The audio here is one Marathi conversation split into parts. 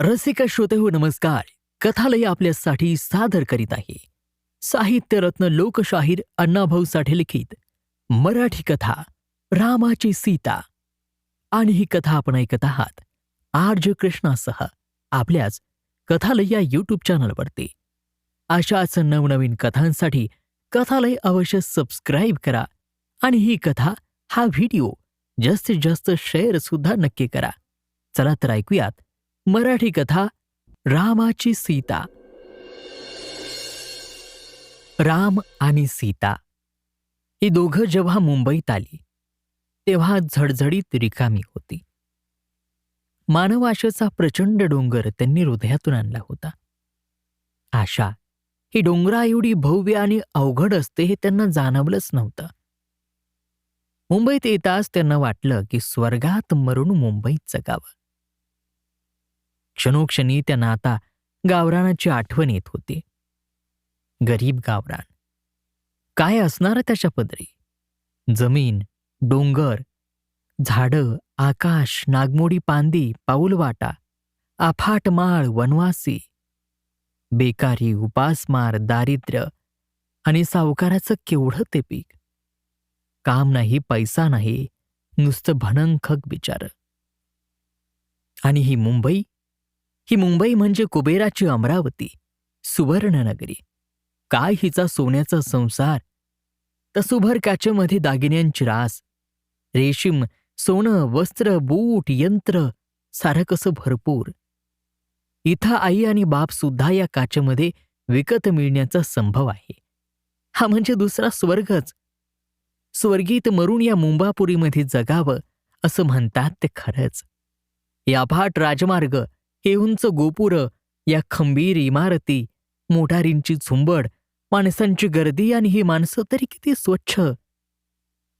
रसिक श्रोते हो नमस्कार. कथालय आपल्यासाठी सादर करीत आहे. साहित्यरत्न लोकशाहीर अण्णाभाऊ साठे लिखित. मराठी कथा रामाची सीता. आणि ही कथा आपण ऐकत आहात. आर्ज कृष्णासह आपल्याच कथालय या यूट्यूब चॅनलवरती अशाच नवनवीन कथांसाठी कथालय अवश्य सबस्क्राईब करा आणि ही कथा हा व्हिडिओ जास्तीत जास्त शेअर सुद्धा नक्की करा. चला तर ऐकूयात मराठी कथा रामाची सीता. राम आणि सीता. ही दोघं जेव्हा मुंबईत आली तेव्हा झडझडीत रिकामी होती. मानव आशेचा प्रचंड डोंगर त्यांनी हृदयातून आणला होता. आशा ही डोंगरा एवढी भव्य आणि अवघड असते हे त्यांना जाणवलंच नव्हतं. मुंबईत येताच त्यांना वाटलं की स्वर्गात मरून मुंबईत जगावं. क्षणोक्षणी त्यांना आता गावरानाची आठवण येत होती. गरीब गावरान. काय असणार त्याच्या पदरी? जमीन डोंगर झाडं आकाश नागमोडी पांदी पाऊलवाटा अफाट माळ वनवासी. बेकारी उपासमार दारिद्र्य आणि सावकाराचं केवढं ते पीक? काम नाही पैसा नाही नुसतं भणंखक बिचार. आणि ही मुंबई? ही मुंबई म्हणजे कुबेराची अमरावती सुवर्णनगरी. काय हिचा सोन्याचा संसार? तसुभर काचेमध्ये दागिन्यांची रास. रेशीम सोनं वस्त्र बूट यंत्र सारं कसं भरपूर. इथं आई आणि बाप सुद्धा या काचेमध्ये विकत मिळण्याचा संभव आहे. हा म्हणजे दुसरा स्वर्गच. स्वर्गीत मरून या मुंबापुरीमध्ये जगावं असं म्हणतात ते खरंच. या भाट राजमार्ग हे उंच गोपुर या खंबीर इमारती मोटारींची झुंबड माणसांची गर्दी आणि ही माणसं तरी किती स्वच्छ.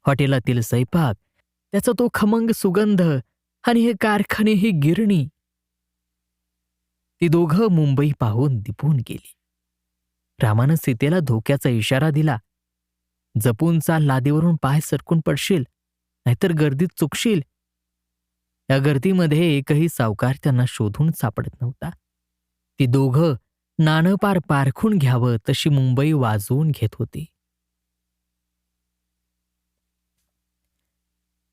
हॉटेलातील स्वयंपाक त्याचा तो खमंग सुगंध आणि हे कारखाने ही गिरणी. ती दोघं मुंबई पाहून दिपून गेली. रामानं सीतेला धोक्याचा इशारा दिला. जपून चाल लादीवरून पाय सरकून पडशील नाहीतर गर्दीत चुकशील या गर्दीमध्ये एकही सावकार त्यांना शोधून सापडत नव्हता. ती दोघं नाणं पार पारखून घ्यावं तशी मुंबई वाजवून घेत होती.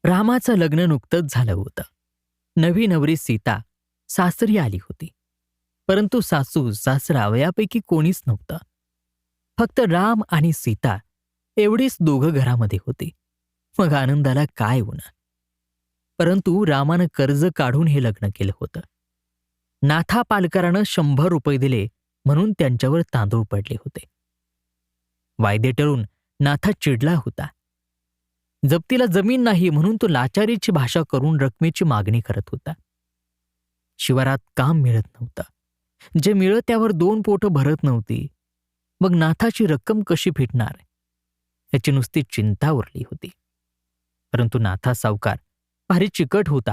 रामाचं लग्न नुकतंच झालं होतं. नवी नवरी सीता सासरी आली होती. परंतु सासू सासरा वयापैकी कोणीच नव्हतं. फक्त राम आणि सीता एवढीच दोघं घरामध्ये होती. मग आनंदाला काय होणार? परंतु रामानं कर्ज काढून हे लग्न केलं होतं. नाथा पालकरानं शंभर रुपये दिले म्हणून त्यांच्यावर तांदूळ पडले होते. वायदे टळून नाथा चिडला होता. जप्तीला जमीन नाही म्हणून तो लाचारीची भाषा करून रकमेची मागणी करत होता. शिवारात काम मिळत नव्हतं. जे मिळत त्यावर दोन पोटं भरत नव्हती. मग नाथाची रक्कम कशी फिटणार? याची नुसती चिंता उरली होती. परंतु नाथा सावकार भारी चिकट होता.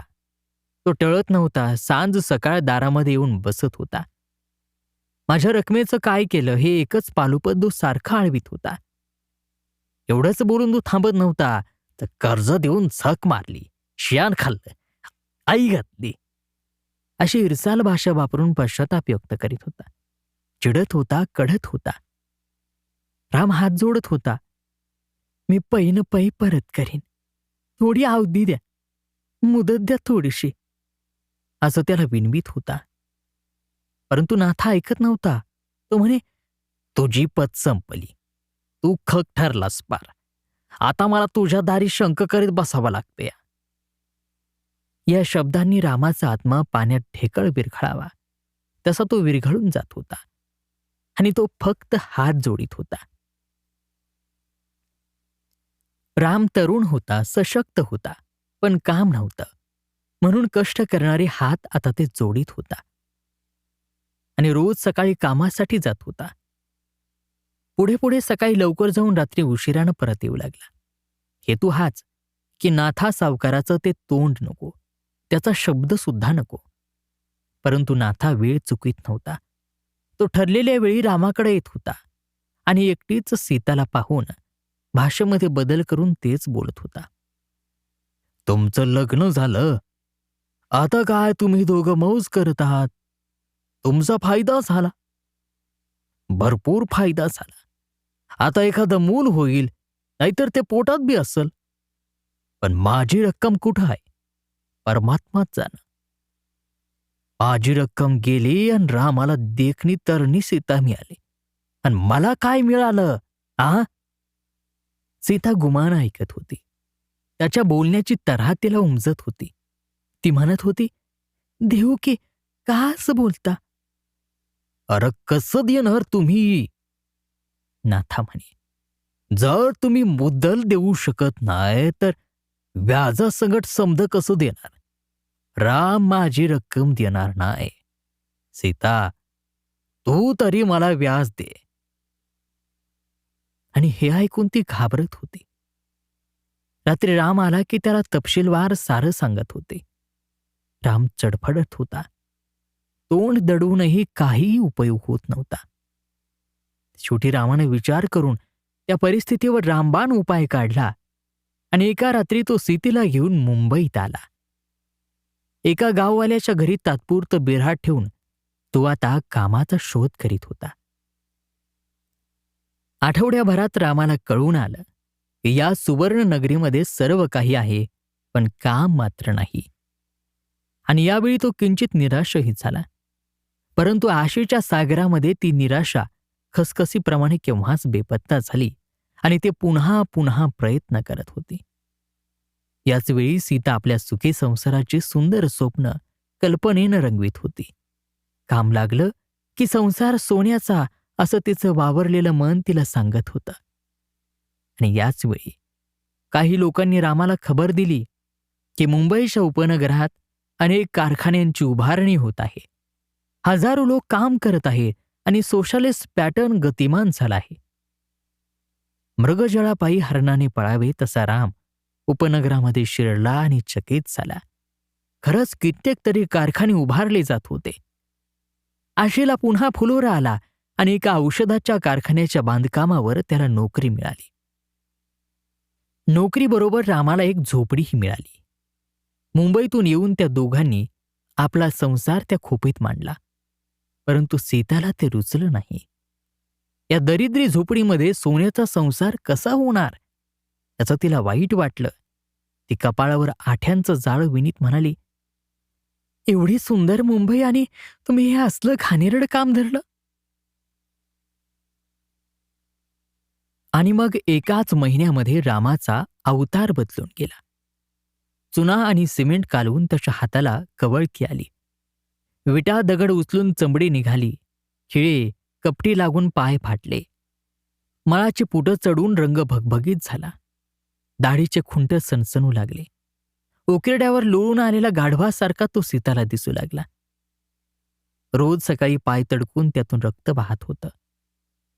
तो टळत नव्हता. सांज सकाळ दारामध्ये येऊन बसत होता. माझ्या रकमेचं काय केलं हे एकच पालुपद सारखा आळवीत होता. एवढंच बोलून तो थांबत नव्हता. तर कर्ज देऊन झक मारली. शियान खाल्लं. आई घातली. अशी इरसाल भाषा वापरून पश्चाताप व्यक्त करीत होता. चिडत होता कढत होता. राम हात जोडत होता. मी पैन पै परत करीन. थोडी अवधी द्या. मुदत द्या थोडीशी. असं त्याला विनवीत होता. परंतु नाथा ऐकत नव्हता. तो म्हणे तुझी पत संपली. तू खक ठरलास पार. आता मला तुझ्या दारी शंक करीत बसावा लागते या शब्दांनी रामाचा आत्मा पाण्यात ढेकळ विरघळावा. तसा तो विरघळून जात होता. आणि तो फक्त हात जोडीत होता. राम तरुण होता सशक्त होता. पण काम नव्हतं. म्हणून कष्ट करणारे हात आता ते जोडीत होता. आणि रोज सकाळी कामासाठी जात होता. पुढे पुढे सकाळी लवकर जाऊन रात्री उशिरानं परत येऊ लागला. हेतू हाच की नाथा सावकाराचं ते तोंड नको. त्याचा शब्द सुद्धा नको. परंतु नाथा वेळ चुकीत नव्हता. तो ठरलेल्या वेळी रामाकडे येत होता. आणि एकटीच सीताला पाहून भाषेमध्ये बदल करून तेच बोलत होता. तुमचं लग्न झालं. आता काय तुम्ही दोघं मौज करत आहात? तुमचा फायदा झाला. भरपूर फायदा झाला. आता एखादं मूल होईल नाहीतर ते पोटात बी असल. पण माझी रक्कम कुठं आहे? परमात्माच जाणं. माझी रक्कम गेली आणि रामाला देखणी तरणी सीता मिळाली. आणि मला काय मिळालं? आ? सीता गुमान ऐकत होती. त्याच्या बोलण्याची तऱ्हा तिला उमजत होती. ती म्हणत होती देऊ की का असं बोलता? अरे कसं देणार तुम्ही? नाथा म्हणे जर तुम्ही मुद्दल देऊ शकत नाही तर व्याजासंगट समज कसं देणार? राम माझी रक्कम देणार नाही. सीता तू तरी मला व्याज दे. आणि हे ऐकून ती घाबरत होती. रात्री राम आला की त्याला तपशीलवार सारं सांगत होते. राम चडफडत होता. तोंड दडूनही काहीही उपयोग होत नव्हता. शेवटी रामाने विचार करून त्या परिस्थितीवर रामबाण उपाय काढला आणि एका रात्री तो सीतेला घेऊन मुंबईत आला. एका गाववाल्याच्या घरी तात्पुरतं बिऱ्हाट ठेवून तो आता कामाचा शोध करीत होता. आठवड्याभरात रामाला कळून आलं या सुवर्ण नगरीमध्ये सर्व काही आहे पण काम मात्र नाही. आणि यावेळी तो किंचित निराशही झाला. परंतु आशेच्या सागरामध्ये ती निराशा खसखसीप्रमाणे केव्हाच बेपत्ता झाली आणि ते पुन्हा पुन्हा प्रयत्न करत होती. याच वेळी सीता आपल्या सुखी संसाराची सुंदर स्वप्न कल्पनेनं रंगवीत होती. काम लागलं की संसार सोन्याचा असं तिचं वावरलेलं मन तिला सांगत होतं. आणि याच वेळी काही लोकांनी रामाला खबर दिली की मुंबईच्या उपनगरात अनेक कारखान्यांची उभारणी होत आहे. हजारो लोक काम करत आहे आणि सोशलिस्ट पॅटर्न गतिमान झाला आहे. मृगजळापायी हरणाने पळावे तसा राम उपनगरामध्ये शिरला आणि चकित झाला. खरंच कित्येक तरी कारखाने उभारले जात होते. आशेला पुन्हा फुलोरा आला आणि एका औषधाच्या कारखान्याच्या बांधकामावर त्याला नोकरी मिळाली. नोकरीबरोबर रामाला एक झोपडीही मिळाली. मुंबईतून येऊन त्या दोघांनी आपला संसार त्या खोपीत मांडला परंतु सीताला ते रुचलं नाही. या दरिद्री झोपडीमध्ये सोन्याचा संसार कसा होणार? त्याचं तिला वाईट वाटलं. ती कपाळावर आठ्यांचं जाळ विनीत म्हणाली एवढी सुंदर मुंबई आणि तुम्ही हे असलं घाणेरड काम धरलं? आणि मग एकाच महिन्यामध्ये रामाचा अवतार बदलून गेला. चुना आणि सिमेंट कालवून त्याच्या हाताला कवळकी आली. विटा दगड उचलून चंबडी निघाली. खिळे कपटी लागून पाय फाटले. मळाची पुटं चढून रंग भगभगीत झाला. दाढीचे खुंट सणसणू लागले. उकिरड्यावर लोळून आलेला गाढवासारखा तो सीताला दिसू लागला. रोज सकाळी पाय तडकून त्यातून रक्त वाहत होतं.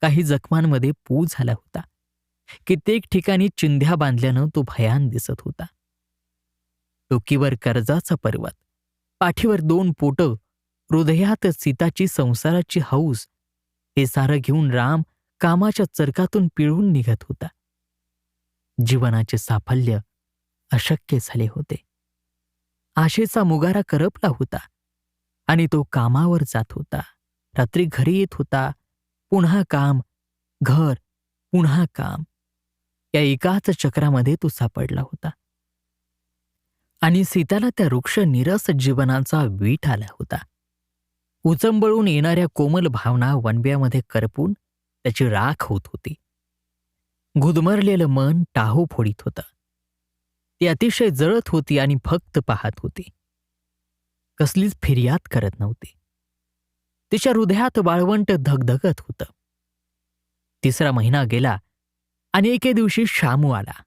काही जखमांमध्ये पू झाला होता. कित्येक ठिकाणी चिंध्या बांधल्यानं तो भयान दिसत होता. डोकीवर कर्जाचा पर्वत पाठीवर दोन पोटं हृदयात सीताची संसाराची हौस हे सारं घेऊन राम कामाच्या चरकातून पिळून निघत होता. जीवनाचे साफल्य अशक्य झाले होते. आशेचा मुगारा करपला होता आणि तो कामावर जात होता. रात्री घरी येत होता. पुन्हा काम घर पुन्हा काम. या एकाच चक्रामध्ये तो सापडला होता. आणि सीताला त्या वृक्ष निरस जीवनाचा वीट आला होता. उचंबळून येणाऱ्या कोमल भावना वनब्यामध्ये करपून त्याची राख होत होती. गुदमरलेलं मन टाहो फोडीत होतं. ती अतिशय जळत होती आणि फक्त पाहत होती. कसलीच फिर्याद करत नव्हती. तिच्या हृदयात वाळवंट धगधगत होतं. तिसरा महिना गेला आणि एके दिवशी शामू आला.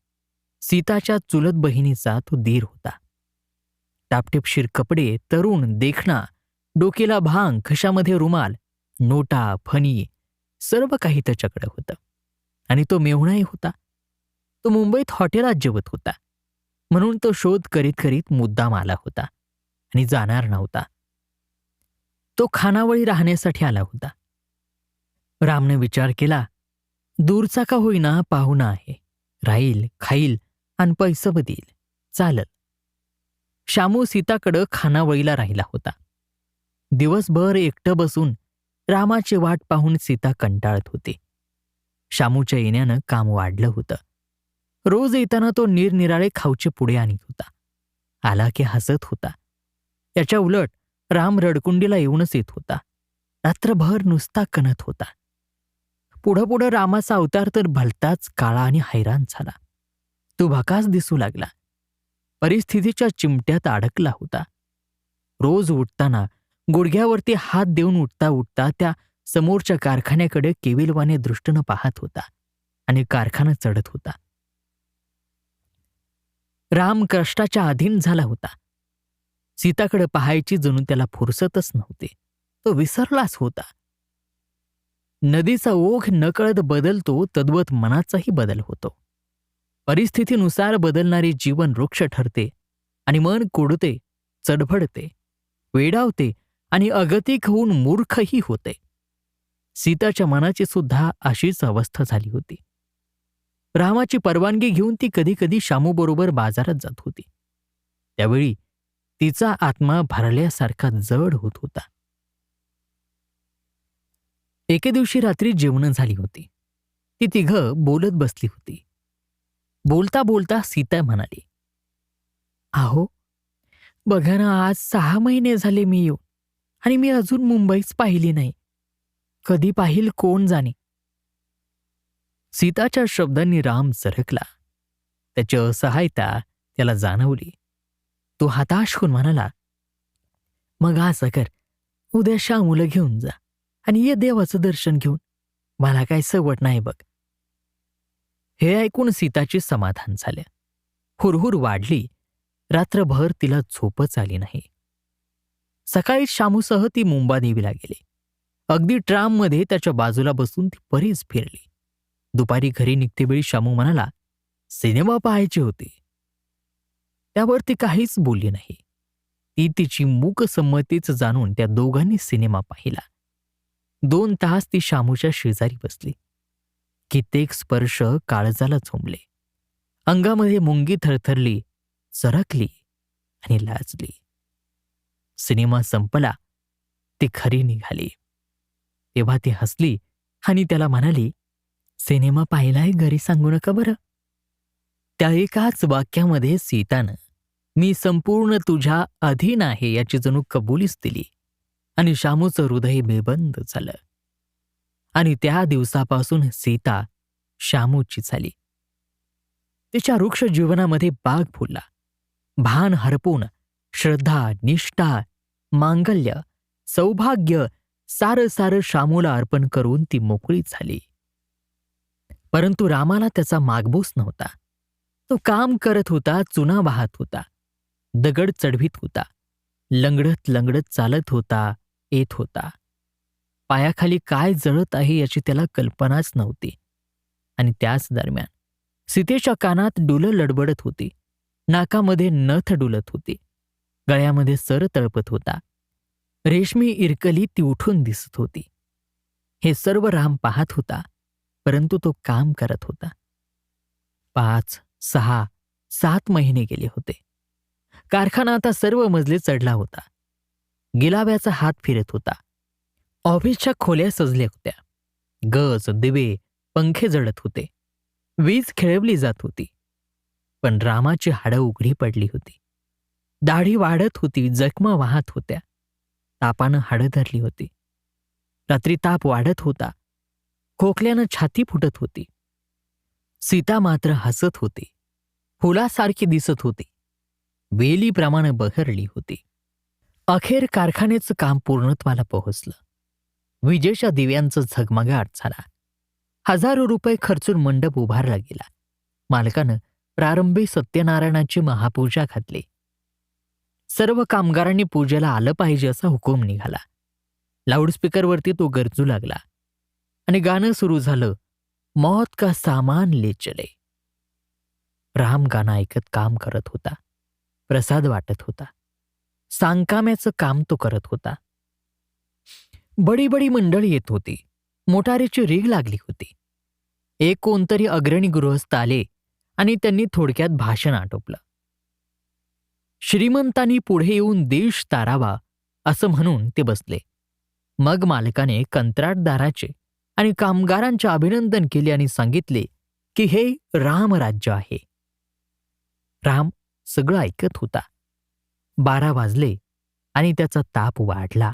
सीताच्या चुलत बहिणीचा तो धीर होता. टापटिपशीर कपडे तरुण देखणा डोकेला भांग खशामध्ये रुमाल नोटा फणी सर्व काही त्याच्याकडे होतं. आणि तो मेहुणाही होता. तो मुंबईत हॉटेलात जेवत होता. म्हणून तो शोध करीत करीत मुद्दाम आला होता आणि जाणार नव्हता. तो खानावळी राहण्यासाठी आला होता. रामने विचार केला दूरचा का होईना पाहुणा आहे. राहील खाईल आणि पैसं देईल चालल. श्यामू सीताकडं खानावळीला राहिला होता. दिवसभर एकटं बसून रामाची वाट पाहून सीता कंटाळत होती. शामूच्या येण्यानं काम वाढलं होतं. रोज येताना तो निरनिराळे खाऊचे पुढे आणत होता. आला की हसत होता. याच्या उलट राम रडकुंडीला येऊनच येत होता. रात्रभर नुसता कणत होता. पुढं पुढं रामाचा अवतार तर भलताच काळा आणि हैराण झाला. तो भकास दिसू लागला. परिस्थितीच्या चिमट्यात अडकला होता. रोज उठताना गुडघ्यावरती हात देऊन उठता उठता त्या समोरच्या कारखान्याकडे केविलवाने दृष्टीनं पाहत होता आणि कारखाना चढत होता. राम कष्टाच्या अधीन झाला होता. सीताकडे पाहायची जणू त्याला फुरसतच नव्हते. तो विसरलाच होता. नदीचा ओघ नकळत बदलतो तद्वत मनाचाही बदल होतो. परिस्थितीनुसार बदलणारे जीवन वृक्ष ठरते आणि मन कोडते चढभडते वेडावते आणि अगतिक होऊन मूर्खही होते. सीताच्या मनाची सुद्धा अशीच अवस्था झाली होती. रामाची परवानगी घेऊन ती कधी कधी शामूबरोबर बाजारात जात होती. त्यावेळी तिचा आत्मा भरल्यासारखा जड होत होता. एके दिवशी रात्री जेवणं झाली होती. ती तिघं बोलत बसली होती. बोलता बोलता सीता म्हणाली आहो बघा ना आज सहा महिने झाले मी येऊ आणि मी अजून मुंबईच पाहिली नाही. कधी पाहिल कोण जाणे? सीताच्या शब्दांनी राम सरकला. त्याची असहायता त्याला जाणवली. तो हताश होऊन म्हणाला मग असं कर उद्या शामूला घेऊन जा आणि ये देवाचं दर्शन घेऊन. मला काय सवट नाही बघ. हे ऐकून सीताचे समाधान झालं. हुरहुर वाढली. रात्रभर तिला झोपच आली नाही. सकाळी शामूसह ती मुंबादेवीला गेली. अगदी ट्राममध्ये त्याच्या बाजूला बसून ती बरीच फिरली. दुपारी घरी निघतेवेळी शामू म्हणाला सिनेमा पाहायचे होते. त्यावर ती काहीच बोलली नाही. ती तिची मूक संमतीच जाणून त्या दोघांनी सिनेमा पाहिला. दोन तास ती शामूच्या शेजारी बसली. कित्येक स्पर्श काळजाला झोंबले. अंगामध्ये मुंगी थरथरली सरकली आणि लाजली. सिनेमा संपला. ती खरी निघाली. तेव्हा ती हसली आणि त्याला म्हणाली सिनेमा पाहिलाय घरी सांगू नका बरं. त्या एकाच वाक्यामध्ये सीतानं मी संपूर्ण तुझ्या अधीन आहे याची जणू कबुलीच दिली. आणि शामूचं हृदय बेबंद झालं. आणि त्या दिवसापासून सीता शामूची झाली. तिच्या वृक्ष जीवनामध्ये बाग फुलला. भान हरपून श्रद्धा निष्ठा मांगल्य सौभाग्य सारं सारं शामूला अर्पण करून ती मोकळी झाली. परंतु रामाला त्याचा मागबूस नव्हता. तो काम करत होता चुना वाहत होता. दगड चढवीत होता. लंगडत लंगडत चालत होता येत होता. पायाखाली काय जळत आहे याची त्याला कल्पनाच नव्हती. आणि त्याच दरम्यान सीतेच्या कानात डुलं लडबडत होती. नाकामध्ये नथ डुलत होती. गळ्यामध्ये सर तळपत होता. रेशमी इरकली ती उठून दिसत होती. हे सर्व राम पाहत होता परंतु तो काम करत होता. पाच सहा सात महिने गेले होते. कारखाना आता सर्व मजले चढला होता. गिलाव्याचा हात फिरत होता. ऑफिसच्या खोल्या सजल्या होत्या. गज दिवे पंखे जडत होते. वीज खेळवली जात होती. पण रामाची हाडं उघडी पडली होती. दाढी वाढत होती जखमा वाहत होत्या. तापानं हाडं धरली होती. रात्री ताप वाढत होता. खोकल्यानं छाती फुटत होती. सीता मात्र हसत होती. फुलासारखी दिसत होती. वेलीप्रमाणे बहरली होती. अखेर कारखान्याचं काम पूर्णत्वाला पोहोचलं. विजेच्या दिव्यांचं झगमगाट झाला. हजारो रुपये खर्चून मंडप उभारला गेला. मालकानं प्रारंभी सत्यनारायणाची महापूजा घातली. सर्व कामगारांनी पूजेला आलं पाहिजे असा हुकूम निघाला. लाऊडस्पीकरवरती तो गरजू लागला. आणि गाणं सुरू झालं. मौत का सामान ले चले. राम गाणं ऐकत काम करत होता. प्रसाद वाटत होता. सांगकाम्याचं काम तो करत होता. बडी बडी मंडळी येत होती. मोटारीची रीग लागली होती. एक कोणतरी अग्रणी गृहस्थ आले आणि त्यांनी थोडक्यात भाषण आटोपलं. श्रीमंतांनी पुढे येऊन देश तारावा असं म्हणून ते बसले. मग मालकाने कंत्राटदाराचे आणि कामगारांचे अभिनंदन केले आणि सांगितले की हे रामराज्य आहे. राम सगळं ऐकत होता. बारा वाजले आणि त्याचा ताप वाढला.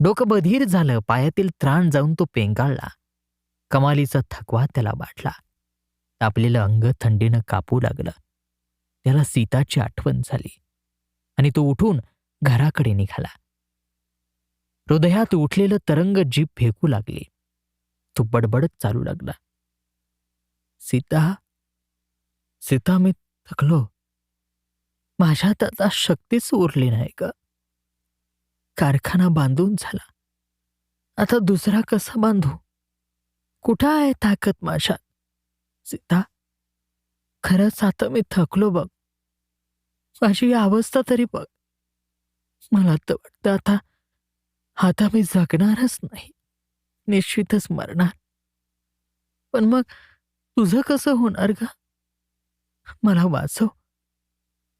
डोकं बधीर झालं पायातील त्राण जाऊन तो पेंगाळला. कमालीचा थकवा त्याला वाटला तापलेलं अंग थंडीनं कापू लागलं. त्याला सीताची आठवण झाली आणि तो उठून घराकडे निघाला. हृदयात उठलेलं तरंग जीभ फेकू लागली. तो बडबडत चालू लागला. सीता सीता मी थकलो. माझ्यात आता शक्तीच उरली नाही का कारखाना बांधून झाला. आता दुसरा कसा बांधू? कुठं आहे ताकद माझ्यात? सीता खरंच आता मी थकलो बघ. माझी अवस्था तरी बघ. मला तर वाटतं आता आता मी जगणारच नाही. निश्चितच मरणार. पण मग तुझं कसं होणार ग? मला वाचव.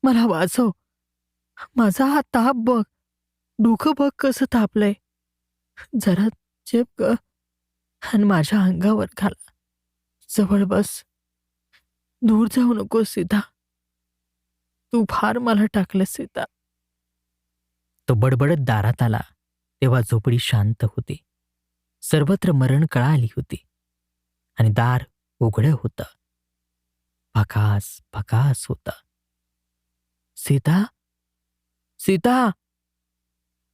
मला वाचव. माझा हा ताप बघ. डोकं बघ कसं तापलंय. जरा चेप ग. आणि माझ्या अंगावर घाला. जवळ बस. दूर जाऊ नको सीता. तू फार मला टाकलं सीता. तो बडबडत दारात आला. तेव्हा झोपडी शांत होती. सर्वत्र मरण कळाली होती. आणि दार उघडं होतं. भकास भकास होता. सीता? सीता?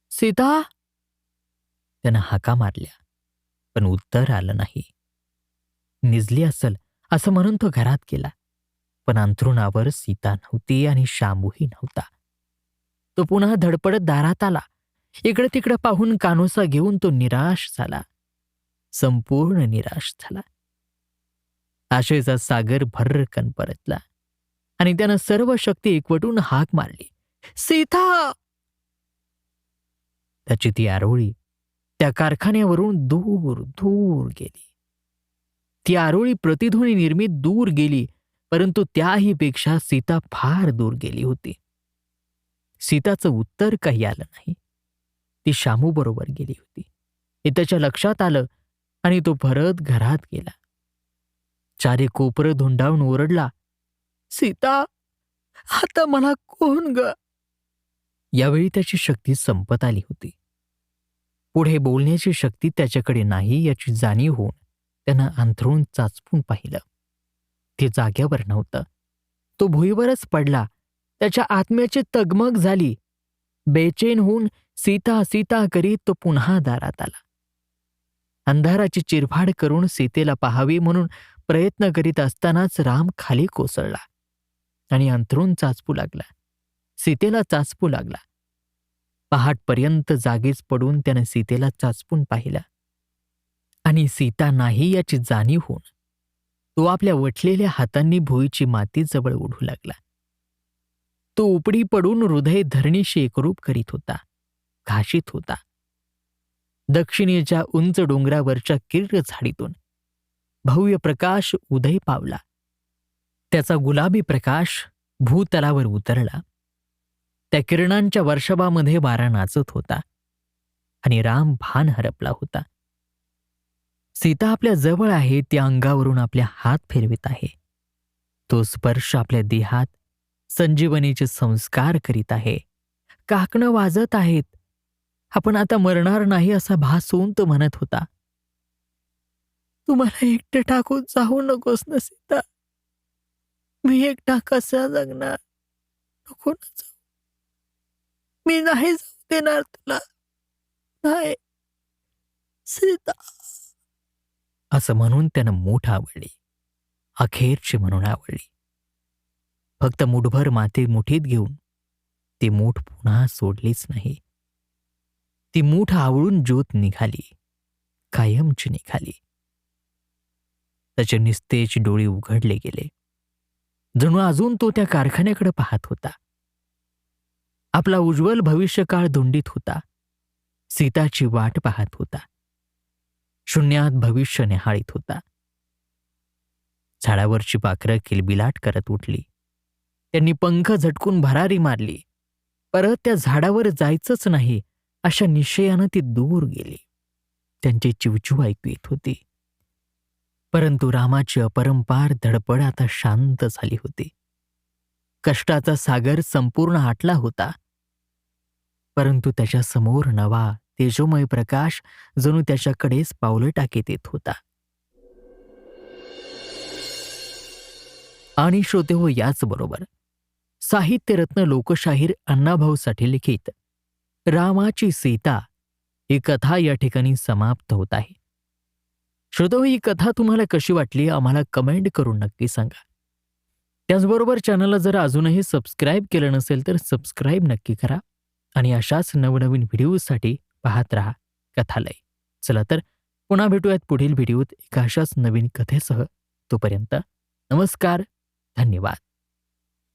सीता? त्यानं हाका मारल्या पण उत्तर आलं नाही. निजली असल असं म्हणून तो घरात गेला. पण अंथरुणावर सीता नव्हती आणि शांबूही नव्हता. तो पुन्हा धडपडत दारात आला. इकडे तिकडे पाहून कानोसा घेऊन तो निराश झाला. संपूर्ण निराश झाला. आशेचा सागर भर्रकन परतला. आणि त्यानं सर्व शक्ती एकवटून हाक मारली. सीता! त्याची ती आरोळी त्या कारखान्यावरून दूर दूर गेली. ती आरोळी प्रतिध्वनी निर्मित दूर गेली परंतु त्याही पेक्षा सीता फार दूर गेली होती. सीताचं उत्तर काही आलं नाही. ती शामू बरोबर गेली होती. हे त्याच्या लक्षात आलं आणि तो परत घरात गेला. चारे कोपरं धुंडावून ओरडला सीता आता मला कोण ग? यावेळी त्याची शक्ती संपत आली होती. पुढे बोलण्याची शक्ती त्याच्याकडे नाही याची जाणीव होऊन त्यानं अंथरून चाचपून पाहिलं. ते जाग्यावर नव्हतं. तो भुईवरच पडला. त्याच्या आत्म्याची तगमग झाली. बेचैन होऊन सीता सीता करीत तो पुन्हा दारात आला. अंधाराची चिरफाड करून सीतेला पाहावी म्हणून प्रयत्न करीत असतानाच राम खाली कोसळला. आणि अंथरून चाचपू लागला. सीतेला चाचपू लागला. पहाटपर्यंत जागीच पडून त्यानं सीतेला चाचपून पाहिला. आणि सीता नाही याची जाणीव होऊन तो आपल्या वटलेल्या हातांनी भुईची माती जवळ ओढू लागला. तो उपडी पडून हृदय धरणीशी एकरूप करीत होता घाशीत होता. दक्षिणेच्या उंच डोंगरावरच्या किर्र झाडीतून भव्य प्रकाश उदय पावला. त्याचा गुलाबी प्रकाश भूतलावर उतरला. त्या किरणांच्या वर्षभामध्ये वारा नाचत होता आणि राम भान हरपला होता. सीता आपल्या जवळ आहे त्या अंगावरून आपल्या हात फिरवित आहे. तो स्पर्श आपल्या देहात संजीवनीचे संस्कार करीत आहे. काकणं वाजत आहेत. आपण आता मरणार नाही असा भास होऊन तो म्हणत होता. तू मला एकटं टाकून जाऊ नकोस ना सीता. मी एकटा कसा जगणार? नको ना जाऊ. मी नाही जाऊ देणार तुला. नाही. सीता. असं म्हणून त्यानं मूठ आवडली. अखेरची म्हणून आवडली. फक्त मुठभर माती मुठीत घेऊन ती मूठ पुन्हा सोडलीच नाही. ती मूठ आवळून ज्योत निघाली. कायमची निघाली. त्याचे निस्तेज डोळे उघडले गेले. जणू अजून तो त्या कारखान्याकडे पाहत होता. आपला उज्ज्वल भविष्यकाळ धुंडीत होता. सीताची वाट पाहत होता. शून्यात भविष्य निहाळीत होता. झाडावरची पाखरं किलबिलाट करत उठली. त्यांनी पंख झटकून भरारी मारली. परत त्या झाडावर जायचंच नाही अशा निश्चयानं ती दूर गेली. त्यांची चिवचिव ऐकू येत होती. परंतु रामाची अपरंपार धडपड आता शांत झाली होती. कष्टाचा सागर संपूर्ण आटला होता. परंतु त्याच्यासमोर नवा तेजोमय प्रकाश जणू त्याच्याकडेच पावलं टाकीत येत होता. आणि श्रोते हो याच बरोबर. साहित्यरत्न लोकशाहीर अण्णाभाऊसाठी लिखित रामाची सीता ही कथा या ठिकाणी समाप्त होत आहे. श्रोतो ही कथा तुम्हाला कशी वाटली आम्हाला कमेंट करून नक्की सांगा. त्याचबरोबर चॅनलला जर अजूनही सबस्क्राईब केलं नसेल तर सबस्क्राईब नक्की करा आणि अशाच नवनवीन व्हिडिओसाठी पाहत राहा कथालय. चला तर पुन्हा भेटूयात पुढील व्हिडिओत एका अशाच नवीन कथेसह. तोपर्यंत नमस्कार धन्यवाद.